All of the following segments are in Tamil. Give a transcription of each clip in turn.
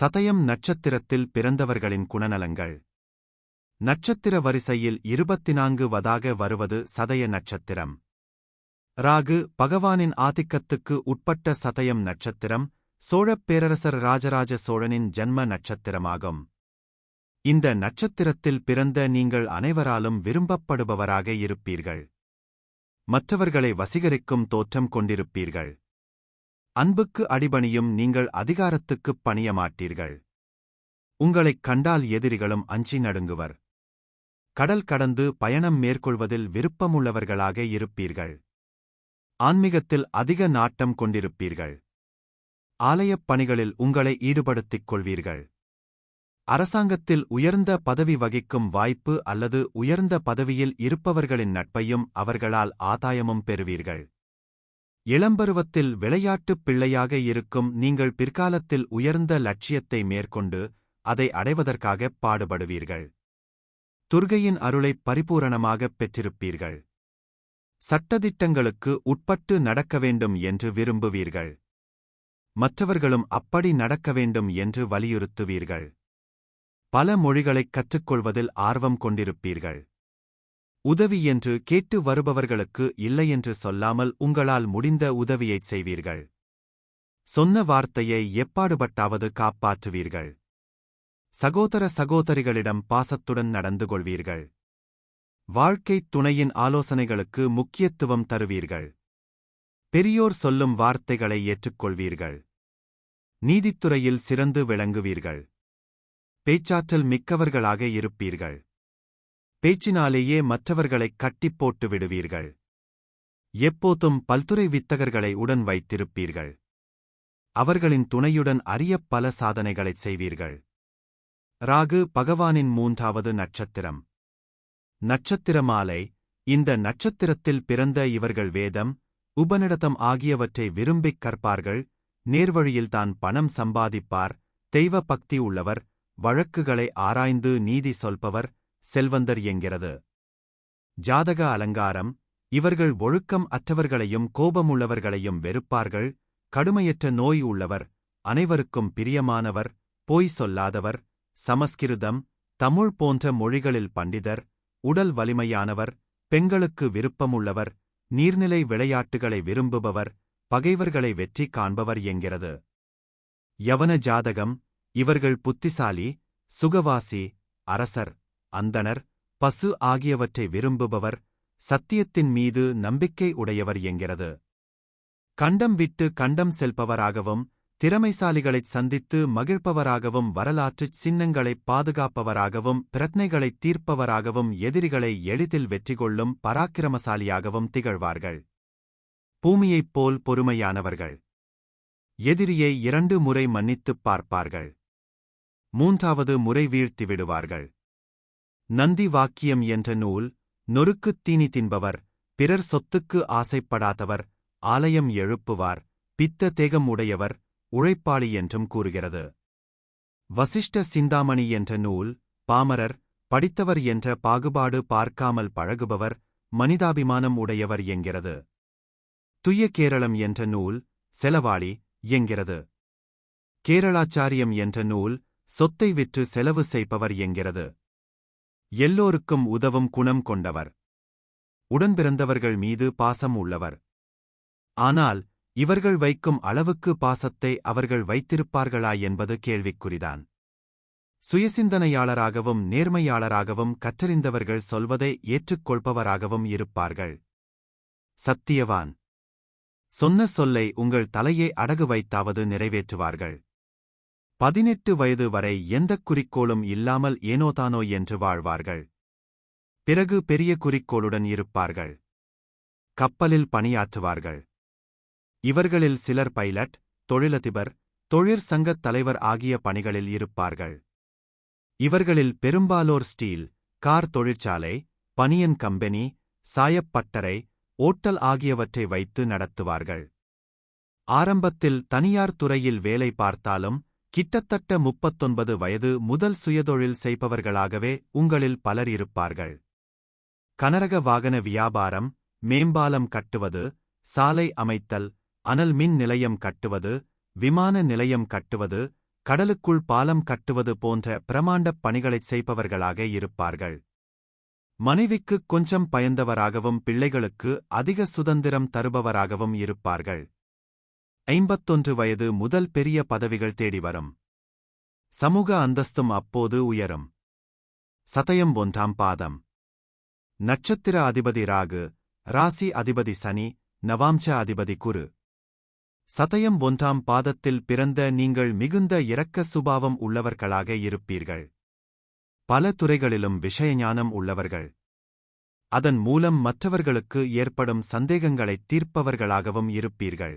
சதயம் நட்சத்திரத்தில் பிறந்தவர்களின் குணநலங்கள் நட்சத்திர வரிசையில் இருபத்தி நான்கு வதாக வருவது சதய நட்சத்திரம். ராகு பகவானின் ஆதிக்கத்துக்கு உட்பட்ட சதயம் நட்சத்திரம் சோழப் பேரரசர் ராஜராஜ சோழனின் ஜன்ம நட்சத்திரமாகும். இந்த நட்சத்திரத்தில் பிறந்த நீங்கள் அனைவராலும் விரும்பப்படுபவராக இருப்பீர்கள். மற்றவர்களை வசீகரிக்கும் தோற்றம் கொண்டிருப்பீர்கள். அன்புக்கு அடிபணியும் நீங்கள் அதிகாரத்துக்குப் பணியமாட்டீர்கள். உங்களைக் கண்டால் எதிரிகளும் அஞ்சி நடுங்குவர். கடல் கடந்து பயணம் மேற்கொள்வதில் விருப்பமுள்ளவர்களாக இருப்பீர்கள். ஆன்மீகத்தில் அதிக நாட்டம் கொண்டிருப்பீர்கள். ஆலயப் பணிகளில் உங்களை ஈடுபடுத்திக் கொள்வீர்கள். அரசாங்கத்தில் உயர்ந்த பதவி வகிக்கும் வாய்ப்பு அல்லது உயர்ந்த பதவியில் இருப்பவர்களின் நட்பையும் அவர்களால் ஆதாயமும் பெறுவீர்கள். இளம்பருவத்தில் விளையாட்டுப் பிள்ளையாக இருக்கும் நீங்கள் பிற்காலத்தில் உயர்ந்த லட்சியத்தை மேற்கொண்டு அதை அடைவதற்காகப் பாடுபடுவீர்கள். துர்கையின் அருளைப் பரிபூரணமாகப் பெற்றிருப்பீர்கள். சட்டதிட்டங்களுக்கு உட்பட்டு நடக்க வேண்டும் என்று விரும்புவீர்கள். மற்றவர்களும் அப்படி நடக்க வேண்டும் என்று வலியுறுத்துவீர்கள். பல மொழிகளைக் கற்றுக்கொள்வதில் ஆர்வம் கொண்டிருப்பீர்கள். உதவி என்று கேட்டு வருபவர்களுக்கு இல்லையென்று சொல்லாமல் உங்களால் முடிந்த உதவியைச் செய்வீர்கள். சொன்ன வார்த்தையை எப்பாடுபட்டாவது காப்பாற்றுவீர்கள். சகோதர சகோதரிகளிடம் பாசத்துடன் நடந்து கொள்வீர்கள். வாழ்க்கைத் துணையின் ஆலோசனைகளுக்கு முக்கியத்துவம் தருவீர்கள். பெரியோர் சொல்லும் வார்த்தைகளை ஏற்றுக்கொள்வீர்கள். நீதித்துறையில் சிறந்து விளங்குவீர்கள். பேச்சாற்றல் மிக்கவர்களாக இருப்பீர்கள். பேச்சினாலேயே மற்றவர்களைக் கட்டிப் போட்டு விடுவீர்கள் எப்போதும் பல்துறை வித்தகர்களை உடன் வைத்திருப்பீர்கள். அவர்களின் துணையுடன் அரிய பல சாதனைகளைச் செய்வீர்கள். ராகு பகவானின் மூன்றாவது நட்சத்திரம். நட்சத்திரமாலை இந்த நட்சத்திரத்தில் பிறந்த இவர்கள் வேதம் உபநிடதம் ஆகியவற்றை விரும்பிக் கற்பார்கள் நேர்வழியில்தான் பணம் சம்பாதிப்பார் தெய்வ பக்தி உள்ளவர் வழக்குகளை ஆராய்ந்து நீதி சொல்பவர் செல்வந்தர் என்கிறது. ஜாதக அலங்காரம் இவர்கள் ஒழுக்கம் அற்றவர்களையும் கோபமுள்ளவர்களையும் வெறுப்பார்கள் கடுமையற்ற நோய் உள்ளவர் அனைவருக்கும் பிரியமானவர் பொய் சொல்லாதவர் சமஸ்கிருதம் தமிழ் போன்ற மொழிகளில் பண்டிதர் உடல் வலிமையானவர் பெண்களுக்கு விருப்பமுள்ளவர் நீர்நிலை விளையாட்டுகளை விரும்புபவர் பகைவர்களை வெற்றி காண்பவர் என்கிறது. யவன ஜாதகம் இவர்கள் புத்திசாலி சுகவாசி அரசர். அந்தணர் பசு ஆகியவற்றை விரும்புபவர் சத்தியத்தின் மீது நம்பிக்கை உடையவர் என்கிறது. கண்டம் விட்டு கண்டம் செல்பவராகவும் திறமைசாலிகளைச் சந்தித்து மகிழ்ப்பவராகவும் வரலாற்றுச் சின்னங்களைப் பாதுகாப்பவராகவும் பிரத்னைகளைத் தீர்ப்பவராகவும் எதிரிகளை எளிதில் வெற்றி கொள்ளும் பராக்கிரமசாலியாகவும் திகழ்வார்கள். பூமியைப் போல் பொறுமையானவர்கள். எதிரியை இரண்டு முறை மன்னித்துப் பார்ப்பார்கள். மூன்றாவது முறை வீழ்த்தி விடுவார்கள் நந்தி வாக்கியம் என்ற நூல் நொறுக்குத் தீனி தின்பவர் பிறர் சொத்துக்கு ஆசைப்படாதவர் ஆலயம் எழுப்புவார் பித்த தேகம் உடையவர் உழைப்பாளி என்றும் கூறுகிறது. வசிஷ்ட சிந்தாமணி என்ற நூல் பாமரர் படித்தவர் என்ற பாகுபாடு பார்க்காமல் பழகுபவர் மனிதாபிமானம் உடையவர் என்கிறது. துய்ய கேரளம் என்ற நூல் செலவாளி என்கிறது. கேரளாச்சாரியம் என்ற நூல் சொத்தை விற்று செலவு செய்பவர் என்கிறது. எல்லோருக்கும் உதவும் குணம் கொண்டவர். உடன்பிறந்தவர்கள் மீது பாசம் உள்ளவர். ஆனால் இவர்கள் வைக்கும் அளவுக்கு பாசத்தை அவர்கள் வைத்திருப்பார்களா என்பது கேள்விக்குறிதான். சுயசிந்தனையாளராகவும் நேர்மையாளராகவும் கற்றறிந்தவர்கள் சொல்வதை ஏற்றுக்கொள்பவராகவும் இருப்பார்கள். சத்தியவான்! சொன்ன சொல்லை உங்கள் தலையை அடகு வைத்தாவது நிறைவேற்றுவார்கள். பதினெட்டு வயது வரை எந்தக் குறிக்கோளும் இல்லாமல் ஏனோதானோ என்று வாழ்வார்கள். பிறகு பெரிய குறிக்கோளுடன் இருப்பார்கள். கப்பலில் பணியாற்றுவார்கள். இவர்களில் சிலர் பைலட் தொழிலதிபர் தொழிற்சங்கத் தலைவர் ஆகிய பணிகளில் இருப்பார்கள். இவர்களில் பெரும்பாலோர் ஸ்டீல் கார் தொழிற்சாலை பனியன் கம்பெனி சாயப்பட்டறை ஓட்டல் ஆகியவற்றை வைத்து நடத்துவார்கள். ஆரம்பத்தில் தனியார் துறையில் வேலை பார்த்தாலும் கிட்டத்தட்ட முப்பத்தொன்பது வயது முதல் சுயதொழில் செய்பவர்களாகவே உங்களில் பலர் இருப்பார்கள். கனரக வாகன வியாபாரம் மேம்பாலம் கட்டுவது சாலை அமைத்தல் அனல் மின் நிலையம் கட்டுவது விமான நிலையம் கட்டுவது கடலுக்குள் பாலம் கட்டுவது போன்ற பிரமாண்டப் பணிகளைச் செய்பவர்களாக இருப்பார்கள். மனைவிக்கு கொஞ்சம் பயந்தவராகவும் பிள்ளைகளுக்கு அதிக சுதந்திரம் தருபவராகவும் இருப்பார்கள். ஐம்பத்தொன்று வயது முதல் பெரிய பதவிகள் தேடி வரும். சமூக அந்தஸ்தும் அப்போது உயரும். சதயம் ஒன்றாம் பாதம். நட்சத்திர அதிபதி ராகு ராசி அதிபதி சனி நவாம்ச அதிபதி குரு. சதயம் ஒன்றாம் பாதத்தில் பிறந்த நீங்கள் மிகுந்த இரக்க சுபாவம் உள்ளவர்களாக இருப்பீர்கள். பல துறைகளிலும் விஷயஞானம் உள்ளவர்கள். அதன் மூலம் மற்றவர்களுக்கு ஏற்படும் சந்தேகங்களைத் தீர்ப்பவர்களாகவும் இருப்பீர்கள்.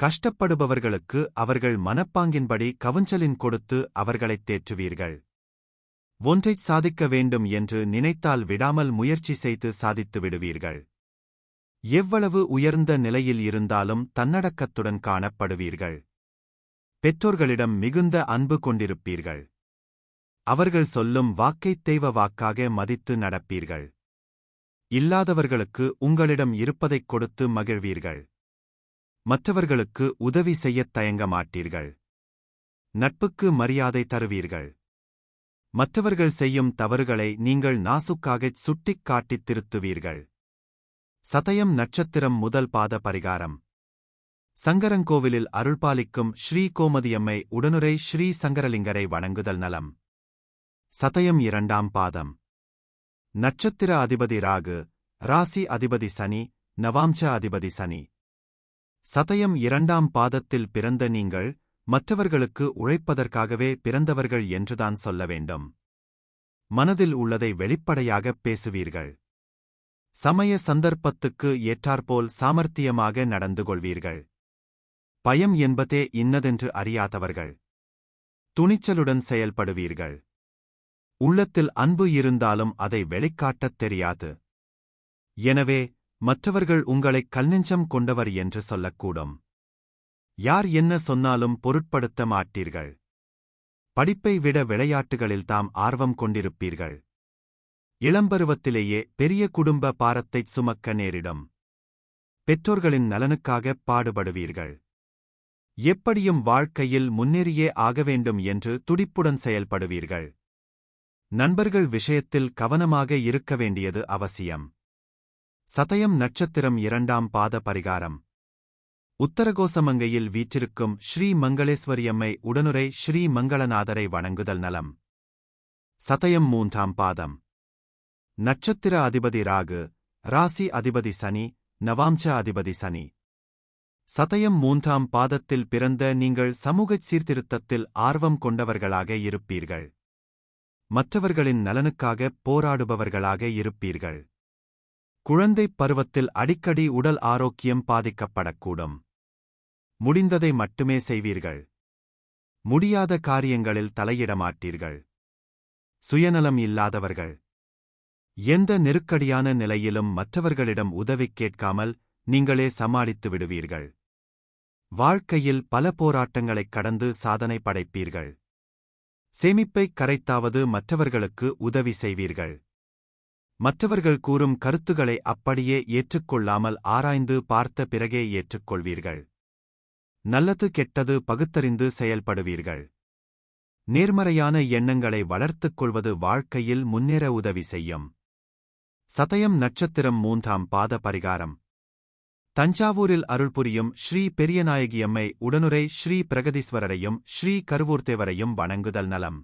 கஷ்டப்படுபவர்களுக்கு அவர்கள் மனப்பாங்கின்படி கவுஞ்சலின் கொடுத்து அவர்களைத் தேற்றுவீர்கள். ஒன்றைச் சாதிக்க வேண்டும் என்று நினைத்தால் விடாமல் முயற்சி செய்து சாதித்து விடுவீர்கள். எவ்வளவு உயர்ந்த நிலையில் இருந்தாலும் தன்னடக்கத்துடன் காணப்படுவீர்கள். பெற்றோர்களிடம் மிகுந்த அன்பு கொண்டிருப்பீர்கள். அவர்கள் சொல்லும் வாக்கைத் தெய்வ வாக்காக மதித்து நடப்பீர்கள். இல்லாதவர்களுக்கு உங்களிடம் இருப்பதைக் கொடுத்து மகிழ்வீர்கள். மற்றவர்களுக்கு உதவி செய்யத் தயங்க மாட்டீர்கள். நட்புக்கு மரியாதை தருவீர்கள். மற்றவர்கள் செய்யும் தவறுகளை நீங்கள் நாசுக்காகச் சுட்டிக் காட்டித் திருத்துவீர்கள். சதயம் நட்சத்திரம் முதல் பாத பரிகாரம். சங்கரங்கோவிலில் அருள்பாலிக்கும் ஸ்ரீ கோமதியம்மை உடனுரை ஸ்ரீ சங்கரலிங்கரை வணங்குதல் நலம். சதயம் இரண்டாம் பாதம். நட்சத்திர அதிபதி ராகு ராசி அதிபதி சனி நவாம்ச அதிபதி சனி. சதயம் இரண்டாம் பாதத்தில் பிறந்த நீங்கள் மற்றவர்களுக்கு உழைப்பதற்காகவே பிறந்தவர்கள் என்றுதான் சொல்ல வேண்டும். மனதில் உள்ளதை வெளிப்படையாகப் பேசுவீர்கள். சமய சந்தர்ப்பத்துக்கு ஏற்றாற்போல் சாமர்த்தியமாக நடந்து கொள்வீர்கள். பயம் என்பதே இன்னதென்று அறியாதவர்கள். துணிச்சலுடன் செயல்படுவீர்கள். உள்ளத்தில் அன்பு இருந்தாலும் அதை வெளிக்காட்டத் தெரியாது. எனவே மற்றவர்கள் உங்களைக் கல்நெஞ்சம் கொண்டவர் என்று சொல்லக்கூடும். யார் என்ன சொன்னாலும் பொருட்படுத்த மாட்டீர்கள். படிப்பை விட விளையாட்டுகளில்தாம் ஆர்வம் கொண்டிருப்பீர்கள். இளம்பருவத்திலேயே பெரிய குடும்ப பாரத்தைச் சுமக்க நேரிடும். பெற்றோர்களின் நலனுக்காகப் பாடுபடுவீர்கள். எப்படியும் வாழ்க்கையில் முன்னேறியே ஆக வேண்டும் என்று துடிப்புடன் செயல்படுவீர்கள். நண்பர்கள் விஷயத்தில் கவனமாக இருக்க வேண்டியது அவசியம். சதயம் நட்சத்திரம் இரண்டாம் பாத பரிகாரம். உத்தரகோசமங்கையில் வீற்றிருக்கும் ஸ்ரீ மங்களேஸ்வரியம்மை உடனுரை ஸ்ரீ மங்களநாதரை வணங்குதல் நலம். சதயம் மூன்றாம் பாதம். நட்சத்திர அதிபதி ராகு ராசி அதிபதி சனி நவாம்ச அதிபதி சனி. சதயம் மூன்றாம் பாதத்தில் பிறந்த நீங்கள் சமூகச் சீர்திருத்தத்தில் ஆர்வம் கொண்டவர்களாக இருப்பீர்கள். மற்றவர்களின் நலனுக்காக போராடுபவர்களாக இருப்பீர்கள். குழந்தைப் பருவத்தில் அடிக்கடி உடல் ஆரோக்கியம் பாதிக்கப்படக்கூடும். முடிந்ததை மட்டுமே செய்வீர்கள். முடியாத காரியங்களில் தலையிடமாட்டீர்கள். சுயநலம் இல்லாதவர்கள். எந்த நெருக்கடியான நிலையிலும் மற்றவர்களிடம் உதவி கேட்காமல் நீங்களே சமாளித்து விடுவீர்கள். வாழ்க்கையில் பல போராட்டங்களைக் கடந்து சாதனை படைப்பீர்கள். சேமிப்பைக் கரைத்தாவது மற்றவர்களுக்கு உதவி செய்வீர்கள். மற்றவர்கள் கூறும் கருத்துகளை அப்படியே ஏற்றுக்கொள்ளாமல் ஆராய்ந்து பார்த்த பிறகே ஏற்றுக்கொள்வீர்கள். நல்லது கெட்டது பகுத்தறிந்து செயல்படுவீர்கள். நேர்மறையான எண்ணங்களை வளர்த்துக் கொள்வது வாழ்க்கையில் முன்னேற உதவி செய்யும். சதயம் நட்சத்திரம் மூன்றாம் பாத பரிகாரம். தஞ்சாவூரில் அருள்புரியும் ஸ்ரீ பெரியநாயகியம்மை உடனுரை ஸ்ரீ பிரகதீஸ்வரரையும் ஸ்ரீ கருவூர்த்தேவரையும் வணங்குதல் நலம்.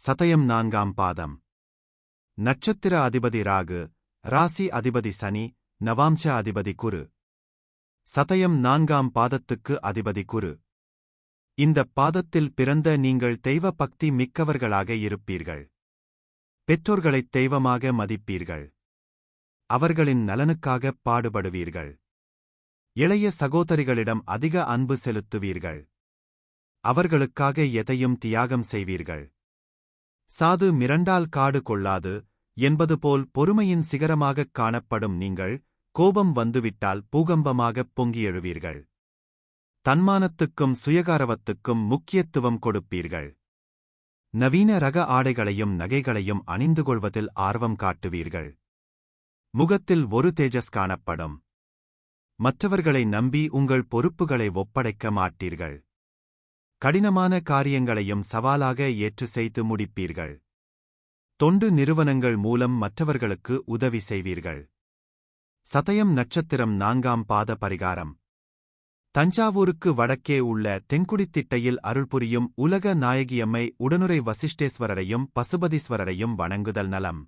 சதயம் நான்காம் பாதம். நட்சத்திர அதிபதி ராகு ராசி அதிபதி சனி நவாம்ச அதிபதி குரு. சதயம் நான்காம் பாதத்துக்கு அதிபதி குரு. இந்த பாதத்தில் பிறந்த நீங்கள் தெய்வ பக்தி மிக்கவர்களாக இருப்பீர்கள். பெற்றோர்களைத் தெய்வமாக மதிப்பீர்கள். அவர்களின் நலனுக்காகப் பாடுபடுவீர்கள். இளைய சகோதரிகளிடம் அதிக அன்பு செலுத்துவீர்கள். அவர்களுக்காக எதையும் தியாகம் செய்வீர்கள். சாது மிரண்டால் காடு கொள்ளாது என்பது போல் பொறுமையின் சிகரமாகக் காணப்படும் நீங்கள் கோபம் வந்துவிட்டால் பூகம்பமாகப் பொங்கி எழுவீர்கள் தன்மானத்துக்கும் சுயகாரவத்துக்கும் முக்கியத்துவம் கொடுப்பீர்கள். நவீன ரக ஆடைகளையும் நகைகளையும் அணிந்து கொள்வதில் ஆர்வம் காட்டுவீர்கள். முகத்தில் ஒரு தேஜஸ் காணப்படும். மற்றவர்களை நம்பி உங்கள் பொறுப்புகளை ஒப்படைக்க மாட்டீர்கள். கடினமான காரியங்களையும் சவாலாக ஏற்று செய்து முடிப்பீர்கள். தொண்டு நிறுவனங்கள் மூலம் மற்றவர்களுக்கு உதவி செய்வீர்கள். சதயம் நட்சத்திரம் நான்காம் பாத பரிகாரம். தஞ்சாவூருக்கு வடக்கே உள்ள தென்குடித்திட்டையில் அருள்புரியும் உலக நாயகியம்மை உடனுரை வசிஷ்டேஸ்வரரையும் பசுபதீஸ்வரரையும் வணங்குதல் நலம்.